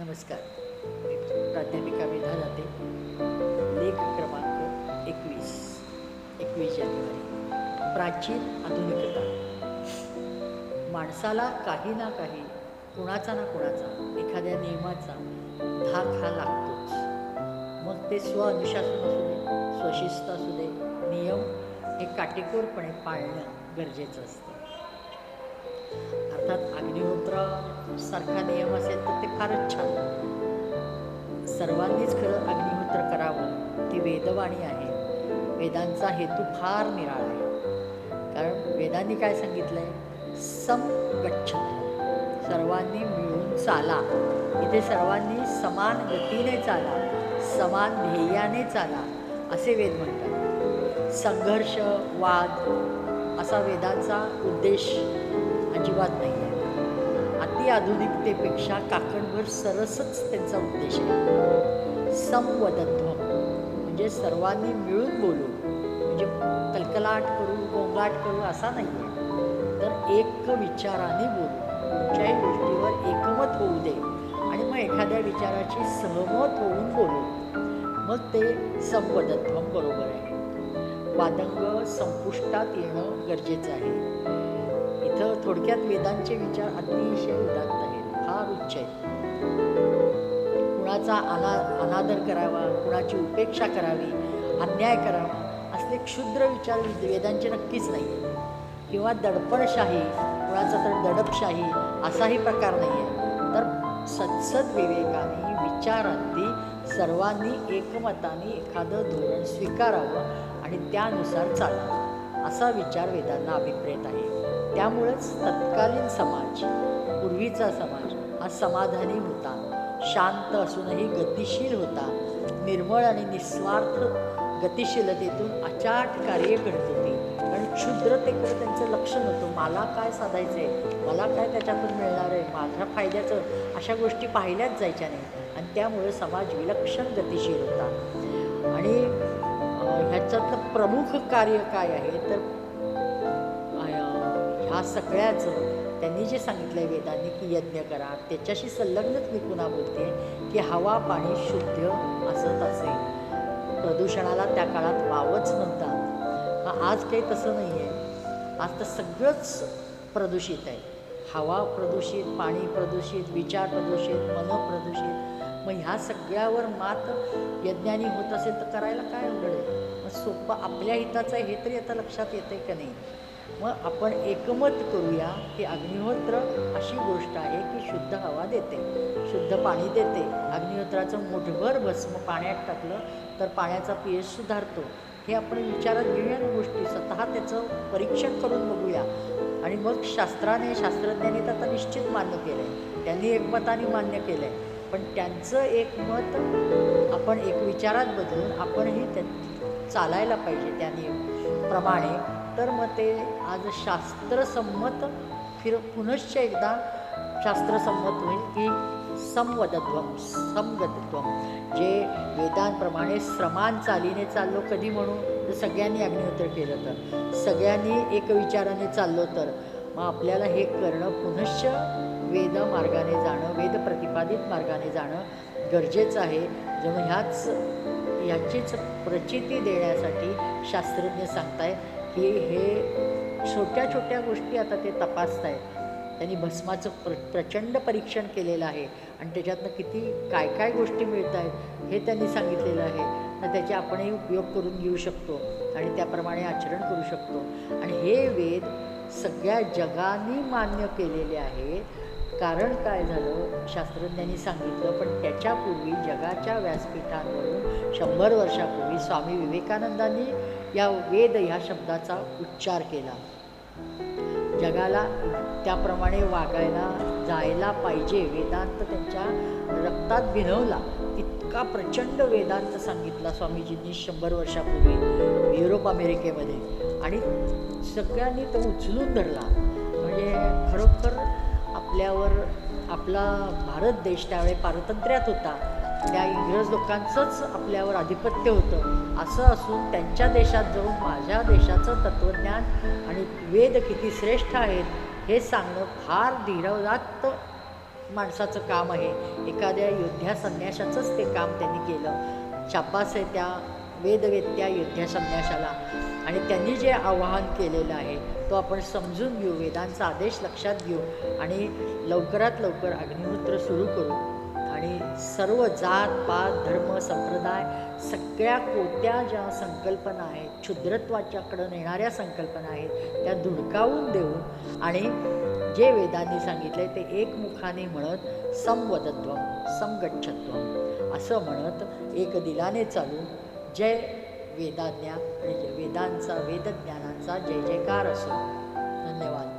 नमस्कार. प्राध्यापिका मेधा जाते लेख क्रमांक एकवीस. एकवीस जानेवारी. प्राचीन आधुनिकता. माणसाला काही ना काही कुणाचा ना कुणाचा एखाद्या नियमाचा धाक हा लागतोच. मग ते स्वअनुशासन असू दे स्वशिस्त असू दे नियम हे काटेकोरपणे पाळणं गरजेचं असतं. अर्थात अग्निहोत्रासारखा नियम असेल तर ते फारच छान सर्वांनीच खरं अग्निहोत्र करावं. ती वेदवाणी आहे. वेदांचा हेतू फार निराळा आहे. कारण वेदांनी काय सांगितलं आहे सम गच्छ सर्वांनी मिळून चाला. इथे सर्वांनी समान गतीने चाला. समान ध्येयाने चाला. असे वेद म्हणतात. संघर्ष वाद असा वेदांचा उद्देश अजिबात नाही आहे अतिआधुनिकतेपेक्षा काकणभर सरसच त्यांचा उद्देश आहे. संवदध्वम म्हणजे सर्वांनी मिळून बोलू म्हणजे कलकलाट करू गोंगाट करू असा नाही आहे तर एक विचाराने बोलू कुठच्याही गोष्टीवर एकमत होऊ दे आणि मग एखाद्या विचाराची सहमत होऊन बोलू. मग ते संवदत्वम बरोबर आहे. वादंग संपुष्टात येणं गरजेचं आहे. इथं थोडक्यात वेदांचे विचार अतिशय उदात्त आहेत. फार उच्च आहेत. कुणाचा अना अनादर करावा कुणाची उपेक्षा करावी अन्याय करावा असले क्षुद्र विचार वेदांचे नक्कीच नाही आहेत किंवा दडपणशाही कुणाचा तर दडपशाही असाही प्रकार नाही आहे तर सत्सद विवेकाने विचारांनी सर्वांनी एकमताने एखादं धोरण स्वीकारावं आणि त्यानुसार चालावं असा विचार वेदांना अभिप्रेत आहे. त्यामुळंच तत्कालीन समाज पूर्वीचा समाज हा समाधानी होता. शांत असूनही गतिशील होता. निर्मळ आणि निस्वार्थ गतिशीलतेतून अचाट कार्य घडत होती. आणि क्षुद्रतेकडे त्यांचं लक्ष नव्हतं. मला काय साधायचं आहे मला काय त्याच्यातून मिळणार आहे? माझ्या फायद्याचं अशा गोष्टी पाहिल्याच जायच्या नाही. आणि त्यामुळे समाज विलक्षण गतिशील होता. आणि ह्याच्यातलं प्रमुख कार्य काय आहे? तर हा सगळ्याचं त्यांनी जे सांगितलं आहे वेदांनी की यज्ञ करा. त्याच्याशी संलग्नच मी पुन्हा बोलते की हवा पाणी शुद्ध असत असेल प्रदूषणाला त्या काळात वावच म्हणतात. आज काही तसं नाही आहे आज तर सगळंच प्रदूषित आहे. हवा प्रदूषित पाणी प्रदूषित विचार प्रदूषित मन प्रदूषित. मग ह्या सगळ्यावर मात यज्ञानी होत असेल तर करायला काय उघड आहे? मग सोपं आपल्या हिताचं आहे हे तरी आता लक्षात येतं आहे का नाही? मग आपण एकमत करूया की अग्निहोत्र अशी गोष्ट आहे की शुद्ध हवा देते शुद्ध पाणी देते. अग्निहोत्राचं मुठभर भस्म पाण्यात टाकलं तर पाण्याचा पी सुधारतो. हे आपण विचारात घेऊया गोष्टी. स्वतः त्याचं परीक्षण करून बघूया. आणि मग शास्त्राने शास्त्रज्ञांनी तर आता निश्चित मान्य केलं आहे त्यांनी एकमताने मान्य केलं आहे पण त्यांचं एक मत आपण एक विचारात बदलून आपणही त्या चालायला पाहिजे. त्याने प्रमाणे तर मग ते आज शास्त्रसंमत फिर पुनश्च एकदा शास्त्रसंमत होईल की संवदत्वम समगतत्वम जे वेदांप्रमाणे श्रमान चालीने चाललो कधी म्हणू? तर सगळ्यांनी अग्निहोत्र केलं तर. सगळ्यांनी एक विचाराने चाललो तर. मग आपल्याला हे करणं पुनश्च वेद मार्गाने जाणं वेद प्रतिपादित मार्गाने जाणं गरजेचं आहे. जणू ह्याच ह्याचीच प्रचिती देण्यासाठी शास्त्रज्ञ सांगताय की हे छोट्या छोट्या गोष्टी आता ते तपासत आहेत त्यांनी भस्माचं प्र प्रचंड परीक्षण केलेलं आहे. आणि त्याच्यातनं किती काय काय गोष्टी मिळत आहेत हे त्यांनी सांगितलेलं आहे. तर त्याचे आपणही उपयोग करून घेऊ शकतो आणि त्याप्रमाणे आचरण करू शकतो. आणि हे वेद सगळ्या जगाने मान्य केलेले आहेत. कारण काय झालं? शास्त्रज्ञांनी सांगितलं पण त्याच्यापूर्वी जगाच्या व्यासपीठांवरून शंभर वर्षापूर्वी स्वामी विवेकानंदांनी या वेद ह्या शब्दाचा उच्चार केला. जगाला त्याप्रमाणे वागायला जायला पाहिजे वेदांत त्यांच्या रक्तात भिनवला. इतका प्रचंड वेदांत सांगितला स्वामीजींनी शंभर वर्षापूर्वी युरोप अमेरिकेमध्ये. आणि सगळ्यांनी तो उचलून धरला. म्हणजे खरोखर आपल्यावर आपला भारत देश त्यावेळी पारतंत्र्यात होता. त्या इंग्रज लोकांचंच आपल्यावर आधिपत्य होतं. असं असून त्यांच्या देशात जाऊन माझ्या देशाचं तत्त्वज्ञान आणि वेद किती श्रेष्ठ आहेत हे सांगणं फार धीरवदात्त माणसाचं काम आहे. एखाद्या योद्ध्या संन्याशाचंच ते काम त्यांनी केलं. शाब्बास आहे त्या वेदवेत्या योद्ध्या संन्याशाला. आणि त्यांनी जे आवाहन केलेलं आहे तो आपण समजून घेऊ वेदांचा आदेश लक्षात घेऊ आणि लवकरात लवकर अग्निहोत्र सुरू करू. आणि सर्व जात पात धर्म संप्रदाय सगळ्या कोत्या ज्या संकल्पना आहेत क्षुद्रत्वाच्याकडं नेणाऱ्या संकल्पना आहेत त्या धुडकावून देऊन आणि जे वेदांनी सांगितले ते एकमुखाने म्हणत संवदत्व संगच्छत्व असं म्हणत एक दिलाने चालू जय वेदाज्ञा आणि वेदांचा वेदज्ञानांचा जय जयकार असो. धन्यवाद.